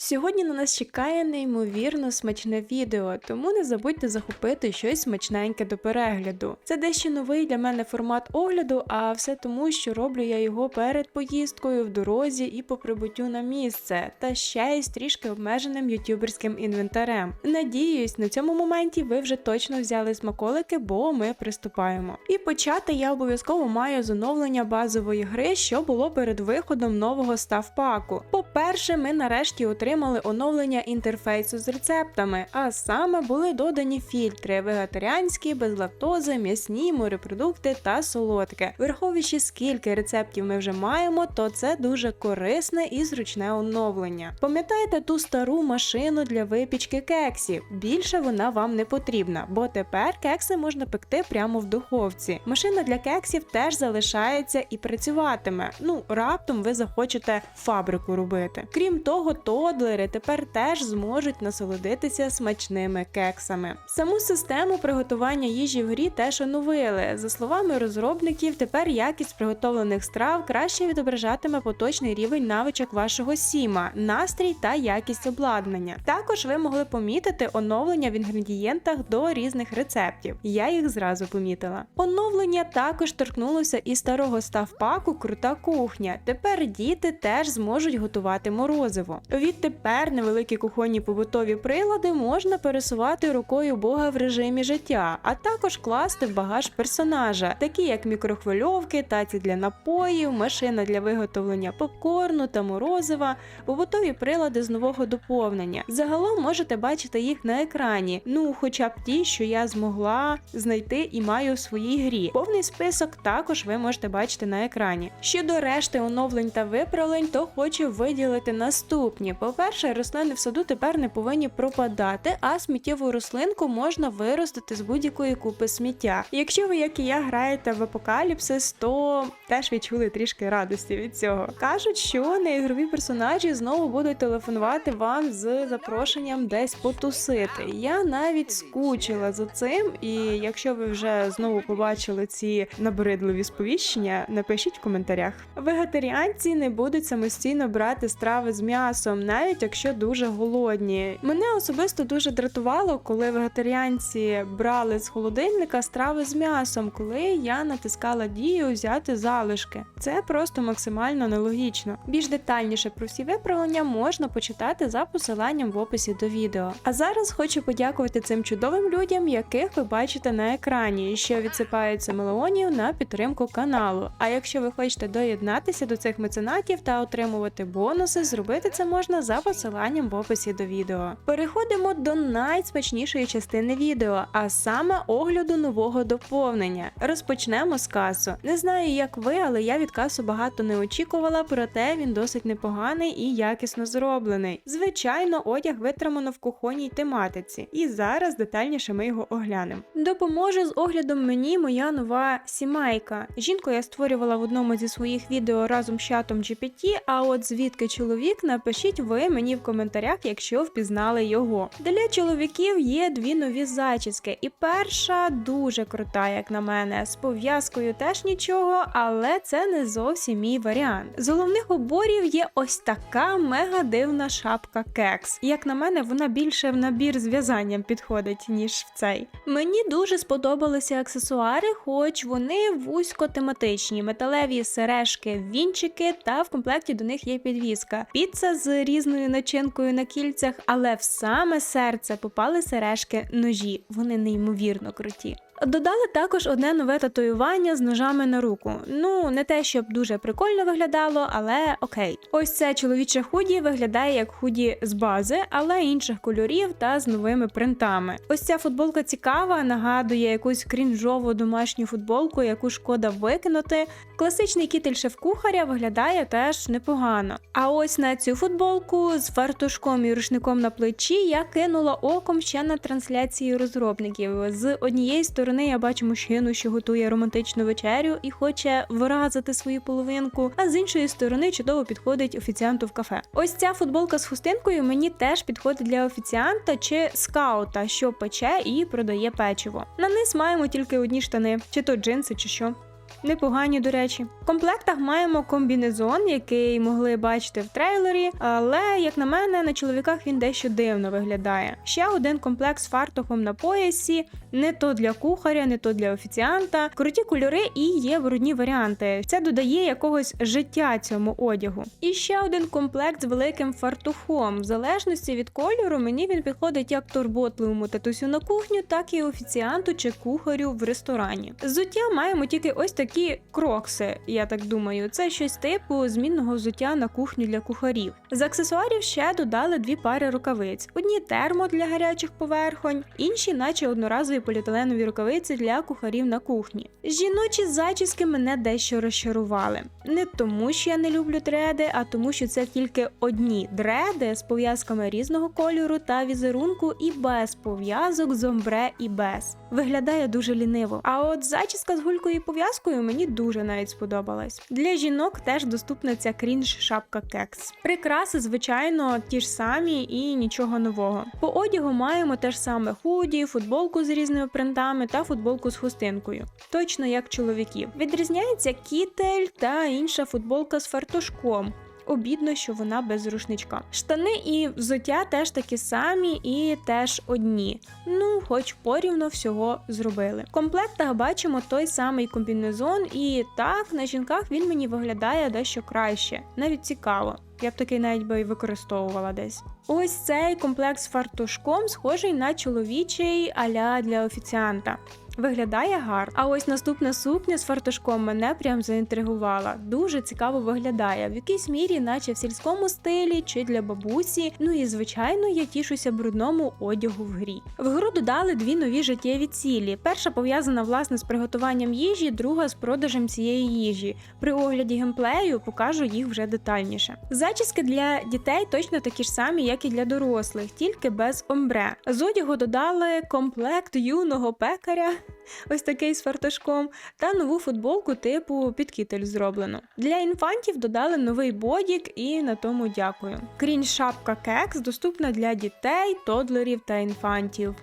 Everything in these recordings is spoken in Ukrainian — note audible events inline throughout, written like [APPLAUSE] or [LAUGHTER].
Сьогодні на нас чекає неймовірно смачне відео, тому не забудьте захопити щось смачненьке до перегляду. Це дещо новий для мене формат огляду, а все тому, що роблю я його перед поїздкою в дорозі і по прибуттю на місце, та ще й з трішки обмеженим ютюберським інвентарем. Надіюсь, на цьому моменті ви вже точно взяли смаколики, бо ми приступаємо. І почати я обов'язково маю з оновлення базової гри, що було перед виходом нового ставпаку. По-перше, ми нарешті отримали оновлення інтерфейсу з рецептами, а саме були додані фільтри вегетаріанські, без лактози, м'ясні, морепродукти та солодке. Враховуючи скільки рецептів ми вже маємо, то це дуже корисне і зручне оновлення. Пам'ятаєте ту стару машину для випічки кексів? Більше вона вам не потрібна, бо тепер кекси можна пекти прямо в духовці. Машина для кексів теж залишається і працюватиме. Ну, раптом ви захочете фабрику робити. Крім того, тодлери тепер теж зможуть насолодитися смачними кексами. Саму систему приготування їжі в грі теж оновили. За словами розробників, тепер якість приготовлених страв краще відображатиме поточний рівень навичок вашого сіма, настрій та якість обладнання. Також ви могли помітити оновлення в інгредієнтах до різних рецептів. Я їх зразу помітила. Оновлення також торкнулося і старого ставпаку Крута кухня. Тепер діти теж зможуть готувати морозиво. Відтепер невеликі кухонні побутові прилади можна пересувати рукою Бога в режимі життя, а також класти в багаж персонажа, такі як мікрохвильовки, таці для напоїв, машина для виготовлення попкорну та морозива, побутові прилади з нового доповнення. Загалом можете бачити їх на екрані, ну хоча б ті, що я змогла знайти і маю в своїй грі. Повний список також ви можете бачити на екрані. Щодо решти оновлень та виправлень, то хочу виділити наступні. По-перше, рослини в саду тепер не повинні пропадати, а сміттєву рослинку можна виростити з будь-якої купи сміття. Якщо ви, як і я, граєте в апокаліпсис, то теж відчули трішки радості від цього. Кажуть, що неігрові персонажі знову будуть телефонувати вам з запрошенням десь потусити. Я навіть скучила за цим, і якщо ви вже знову побачили ці набридливі сповіщення, напишіть в коментарях. Вегетаріанці не будуть самостійно брати страви з м'ясом, навіть якщо дуже голодні. Мене особисто дуже дратувало, коли вегетаріанці брали з холодильника страви з м'ясом, коли я натискала дію взяти залишки. Це просто максимально нелогічно. Більш детальніше про всі виправлення можна почитати за посиланням в описі до відео. А зараз хочу подякувати цим чудовим людям, яких ви бачите на екрані, що відсипаються мелеонів на підтримку каналу. А якщо ви хочете доєднатися до цих меценатів та отримувати бонуси, зробити це можна за посиланням в описі до відео. Переходимо до найсмачнішої частини відео, а саме огляду нового доповнення. Розпочнемо з касу. Не знаю, як ви, але я від касу багато не очікувала, проте він досить непоганий і якісно зроблений. Звичайно, одяг витримано в кухонній тематиці, і зараз детальніше ми його оглянемо. Допоможе з оглядом мені моя нова сімейка. Жінку я створювала в одному зі своїх відео разом з чатом GPT, а от звідки чоловік, напишіть ви мені в коментарях, якщо впізнали його. Для чоловіків є дві нові зачіски, і перша дуже крута, як на мене. З пов'язкою теж нічого, але це не зовсім мій варіант. З головних уборів є ось така мега дивна шапка кекс. Як на мене, вона більше в набір з в'язанням підходить, ніж в цей. Мені дуже сподобалися аксесуари, хоч вони вузько тематичні, металеві сережки, вінчики, та в комплекті до них є підвіска. Піца з різною начинкою на кільцях, але в саме серце попали сережки ножі. Вони неймовірно круті. Додали також одне нове татуювання з ножами на руку. Ну, не те, щоб дуже прикольно виглядало, але окей. Ось це чоловіче худі виглядає як худі з бази, але інших кольорів та з новими принтами. Ось ця футболка цікава, нагадує якусь крінжову домашню футболку, яку шкода викинути. Класичний кітель шеф-кухаря виглядає теж непогано. А ось на цю футболку з фартушком і рушником на плечі я кинула оком ще на трансляції розробників. З однієї сторони я бачу мужчину, що готує романтичну вечерю і хоче вразити свою половинку, а з іншої сторони чудово підходить офіціанту в кафе. Ось ця футболка з хустинкою мені теж підходить для офіціанта чи скаута, що пече і продає печиво. На низ маємо тільки одні штани, чи то джинси, чи що. Непогані, до речі. В комплектах маємо комбінезон, який могли бачити в трейлері, але, як на мене, на чоловіках він дещо дивно виглядає. Ще один комплект з фартухом на поясі, не то для кухаря, не то для офіціанта. Круті кольори і є брудні варіанти. Це додає якогось життя цьому одягу. І ще один комплект з великим фартухом. В залежності від кольору мені він підходить як турботливому татусю на кухню, так і офіціанту чи кухарю в ресторані. Зуття маємо тільки ось такі крокси, я так думаю. Це щось типу змінного взуття на кухню для кухарів. З аксесуарів ще додали дві пари рукавиць: одні термо для гарячих поверхонь, інші, наче одноразові поліетиленові рукавиці для кухарів на кухні. Жіночі зачіски мене дещо розчарували. Не тому, що я не люблю дреди, а тому, що це тільки одні дреди з пов'язками різного кольору та візерунку, і без пов'язок з омбре і без. Виглядає дуже ліниво. А от зачіска з гулькою і пов'язкою мені дуже навіть сподобалась. Для жінок теж доступна ця крінж шапка кекс. Прикраси, звичайно, ті ж самі і нічого нового. По одягу маємо те ж саме худі, футболку з різними принтами та футболку з хустинкою. Точно як чоловіків. Відрізняється кітель та інша футболка з фартушком. Обідно, що вона без рушничка. Штани і взуття теж такі самі і теж одні. Ну, хоч порівно всього зробили. В комплектах бачимо той самий комбінезон, і так на жінках він мені виглядає дещо краще, навіть цікаво. Я б такий навіть би і використовувала десь. Ось цей комплект з фартушком схожий на чоловічий аля для офіціанта. Виглядає гарно. А ось наступна сукня з фартушком мене прям заінтригувала. Дуже цікаво виглядає, в якійсь мірі, наче в сільському стилі чи для бабусі. Ну і звичайно, я тішуся брудному одягу в грі. В гру додали дві нові життєві цілі. Перша пов'язана власне з приготуванням їжі, друга з продажем цієї їжі. При огляді геймплею покажу їх вже детальніше. Зачіски для дітей точно такі ж самі, як і для дорослих, тільки без омбре. З одягу додали комплект юного пекаря [LAUGHS] ось такий з фартушком, та нову футболку типу під кітель зроблено. Для інфантів додали новий бодік і на тому дякую. Крінь шапка кекс доступна для дітей, тодлерів та інфантів.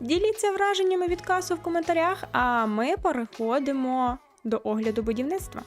Діліться враженнями від касу в коментарях, а ми переходимо до огляду будівництва.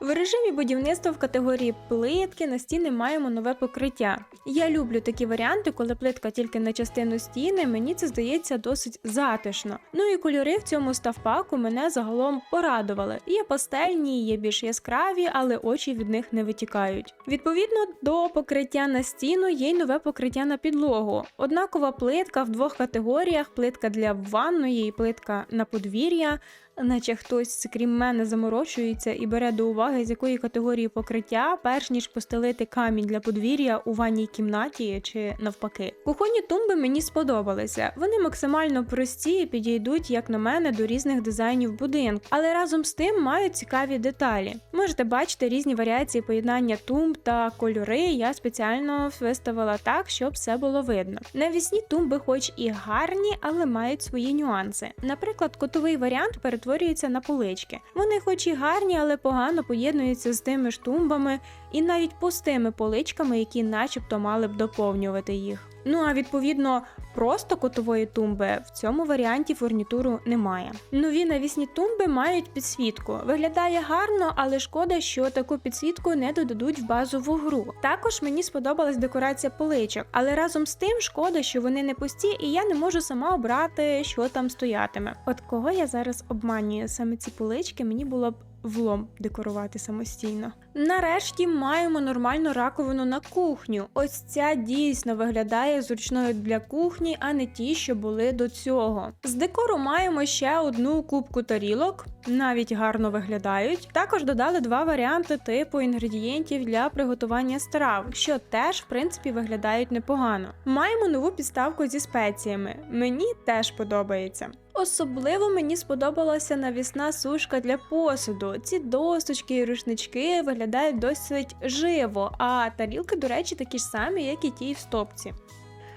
В режимі будівництва в категорії плитки на стіни маємо нове покриття. Я люблю такі варіанти, коли плитка тільки на частину стіни, мені це здається досить затишно. Ну і кольори в цьому ставпаку мене загалом порадували. Є пастельні, є більш яскраві, але очі від них не витікають. Відповідно до покриття на стіну є й нове покриття на підлогу. Однакова плитка в двох категоріях: плитка для ванної і плитка на подвір'я наче хтось, крім мене, заморочується і бере до уваги, з якої категорії покриття, перш ніж постелити камінь для подвір'я у ванній кімнаті чи навпаки. Кухонні тумби мені сподобалися. Вони максимально прості і підійдуть, як на мене, до різних дизайнів будинку, але разом з тим мають цікаві деталі. Можете бачити різні варіації поєднання тумб та кольори. Я спеціально виставила так, щоб все було видно. Навісні тумби, хоч і гарні, але мають свої нюанси. Наприклад, котовий варіант перед перетворюються на полички. Вони, хоч і гарні, але погано поєднуються з тими ж тумбами і навіть пустими поличками, які начебто мали б доповнювати їх. Ну а відповідно, просто котової тумби в цьому варіанті фурнітуру немає. Нові навісні тумби мають підсвітку. Виглядає гарно, але шкода, що таку підсвітку не додадуть в базову гру. Також мені сподобалась декорація поличок, але разом з тим шкода, що вони не пусті, і я не можу сама обрати, що там стоятиме. От кого я зараз обманюю саме ці полички, мені було б влом декорувати самостійно. Нарешті маємо нормальну раковину на кухню. Ось ця дійсно виглядає зручною для кухні, а не ті, що були до цього. З декору маємо ще одну кубку тарілок, навіть гарно виглядають. Також додали два варіанти типу інгредієнтів для приготування страв, що теж, в принципі, виглядають непогано. Маємо нову підставку зі спеціями. Мені теж подобається. Особливо мені сподобалася навісна сушка для посуду. Ці досточки і рушнички виглядають досить живо, а тарілки, до речі, такі ж самі, як і ті в стопці.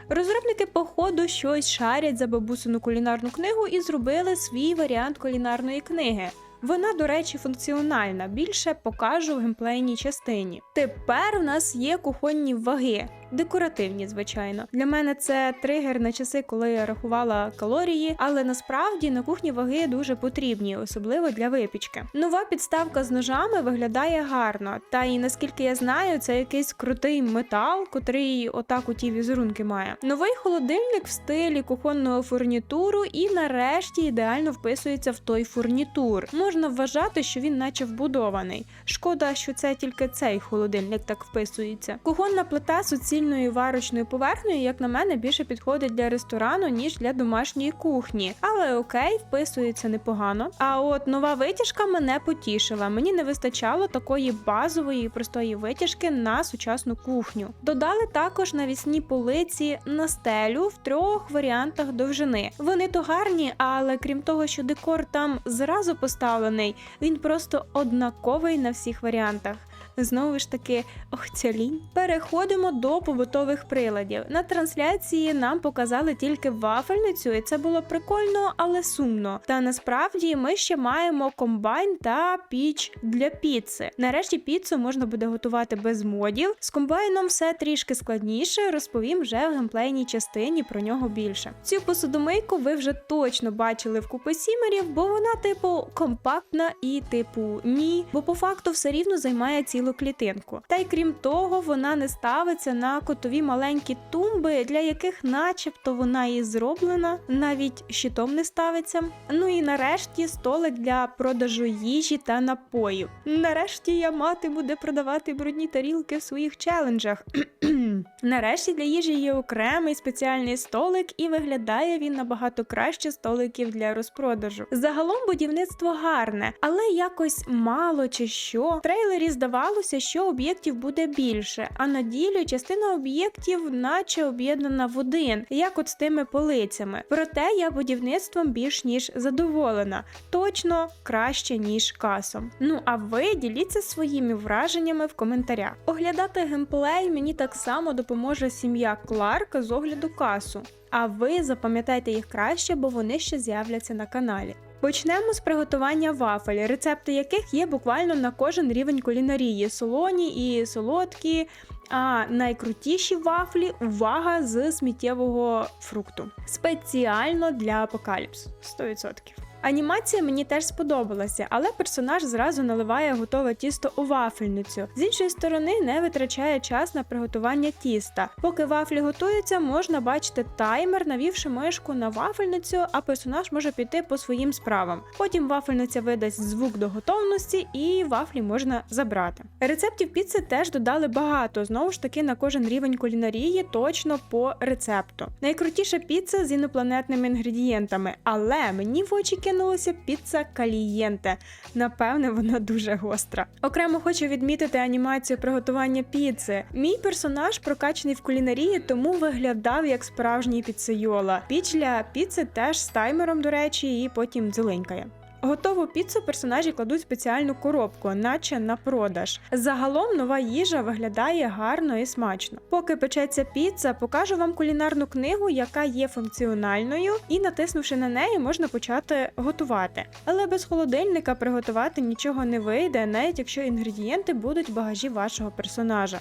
Розробники, походу, щось шарять за бабусину кулінарну книгу і зробили свій варіант кулінарної книги. Вона, до речі, функціональна, більше покажу в геймплейній частині. Тепер у нас є кухонні ваги. Декоративні, звичайно. Для мене це тригер на часи, коли я рахувала калорії, але насправді на кухні ваги дуже потрібні, особливо для випічки. Нова підставка з ножами виглядає гарно, та і наскільки я знаю, це якийсь крутий метал, котрий отак у ті візерунки має. Новий холодильник в стилі кухонного фурнітуру і нарешті ідеально вписується в той фурнітур. Можна вважати, що він наче вбудований. Шкода, що це тільки цей холодильник так вписується. Кухонна плита з суцільною варочною поверхнею, як на мене, більше підходить для ресторану, ніж для домашньої кухні. Але окей, вписується непогано. А от нова витяжка мене потішила. Мені не вистачало такої базової і простої витяжки на сучасну кухню. Додали також навісні полиці на стелю в трьох варіантах довжини. Вони то гарні, але крім того, що декор там зразу поставлений, він просто однаковий на всіх варіантах. Знову ж таки, ох, ця. Переходимо до побутових приладів. На трансляції нам показали тільки вафельницю, і це було прикольно, але сумно. Та насправді ми ще маємо комбайн та піч для піци. Нарешті піцу можна буде готувати без модів. З комбайном все трішки складніше. Розповім вже в геймплейній частині про нього більше. Цю посудомийку ви вже точно бачили в купи сімерів, бо вона, типу, компактна і типу ні, бо по факту все рівно займає цілу клітинку. Та й крім того, вона не ставиться на котові маленькі тумби, для яких, начебто, вона і зроблена, навіть щитом не ставиться. Ну і нарешті столик для продажу їжі та напоїв. Нарешті я мати буде продавати брудні тарілки в своїх челенджах. [CLEARS THROAT] Нарешті для їжі є окремий спеціальний столик, і виглядає він набагато краще столиків для розпродажу. Загалом будівництво гарне, але якось мало чи що. В трейлері здавалося, що об'єктів буде більше, а на ділі частина об'єктів, наче об'єднана в один, як от з тими полицями. Проте я будівництвом більш ніж задоволена, точно краще ніж касом. Ну а ви діліться своїми враженнями в коментарях. Оглядати геймплей мені так само допоможе сім'я Кларк з огляду касу. А ви запам'ятайте їх краще, бо вони ще з'являться на каналі. Почнемо з приготування вафель, рецепти яких є буквально на кожен рівень кулінарії: солоні і солодкі. А найкрутіші вафлі увага з сміттєвого фрукту. Спеціально для апокаліпс 100%. Анімація мені теж сподобалася, але персонаж зразу наливає готове тісто у вафельницю. З іншої сторони, не витрачає час на приготування тіста. Поки вафлі готуються, можна бачити таймер, навівши мишку на вафельницю, а персонаж може піти по своїм справам. Потім вафельниця видасть звук до готовності і вафлі можна забрати. Рецептів піци теж додали багато, знову ж таки на кожен рівень кулінарії, точно по рецепту. Найкрутіша піца з інопланетними інгредієнтами, але мені в очі кинулася піца калієнте. Напевне, вона дуже гостра. Окремо хочу відмітити анімацію приготування піци. Мій персонаж прокачаний в кулінарії, тому виглядав як справжній піцейола. Піч для піци теж з таймером, до речі, і потім дзеленькає. Готову піцу персонажі кладуть в спеціальну коробку, наче на продаж. Загалом нова їжа виглядає гарно і смачно. Поки печеться піца, покажу вам кулінарну книгу, яка є функціональною, і натиснувши на неї, можна почати готувати. Але без холодильника приготувати нічого не вийде, навіть якщо інгредієнти будуть в багажі вашого персонажа.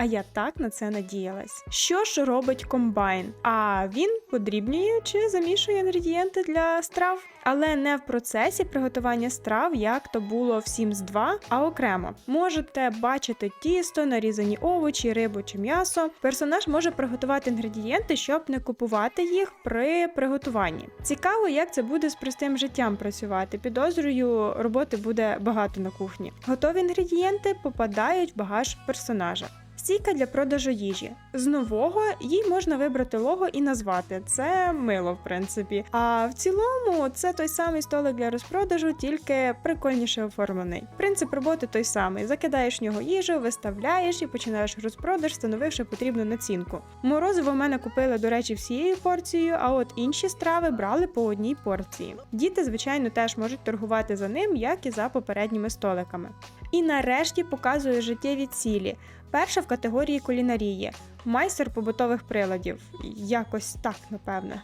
А я так на це надіялась. Що ж робить комбайн? А він подрібнює чи замішує інгредієнти для страв, але не в процесі приготування страв, як то було в Sims 2, а окремо. Можете бачити тісто, нарізані овочі, рибу чи м'ясо. Персонаж може приготувати інгредієнти, щоб не купувати їх при приготуванні. Цікаво, як це буде з простим життям працювати. Підозрюю, роботи буде багато на кухні. Готові інгредієнти попадають в багаж персонажа. Стійка для продажу їжі. З нового їй можна вибрати лого і назвати. Це мило, в принципі. А в цілому це той самий столик для розпродажу, тільки прикольніше оформлений. Принцип роботи той самий: закидаєш в нього їжу, виставляєш і починаєш розпродаж, встановивши потрібну націнку. Морозиво в мене купили, до речі, всією порцією, а от інші страви брали по одній порції. Діти, звичайно, теж можуть торгувати за ним, як і за попередніми столиками. І нарешті показує життєві цілі. Перша в категорії кулінарії майстер побутових приладів. Якось так, напевне.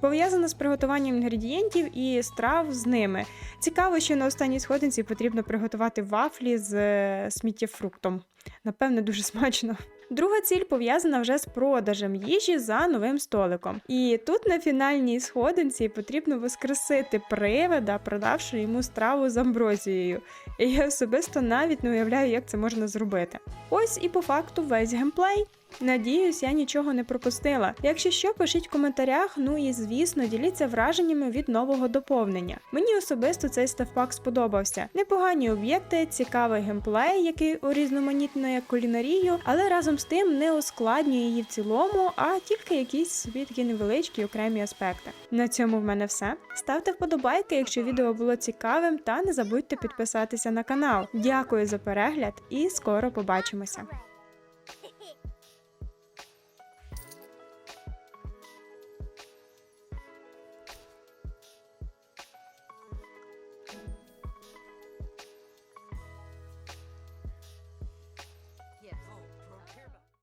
Пов'язана з приготуванням інгредієнтів і страв з ними. Цікаво, що на останній сходинці потрібно приготувати вафлі з е, сміттєфруктом. Напевне, дуже [LAUGHS] смачно. Друга ціль пов'язана вже з продажем їжі за новим столиком. І тут на фінальній сходинці потрібно воскресити привида, продавши йому страву з амброзією. І я особисто навіть не уявляю, як це можна зробити. Ось і по факту весь геймплей. Надіюсь, я нічого не пропустила. Якщо що, пишіть в коментарях. Ну і звісно, діліться враженнями від нового доповнення. Мені особисто цей ставпак сподобався. Непогані об'єкти, цікавий геймплей, який урізноманітнює кулінарію, але разом з тим не ускладнює її в цілому, а тільки якісь собі такі невеличкі окремі аспекти. На цьому в мене все. Ставте вподобайки, якщо відео було цікавим, та не забудьте підписатися на канал. Дякую за перегляд і скоро побачимося.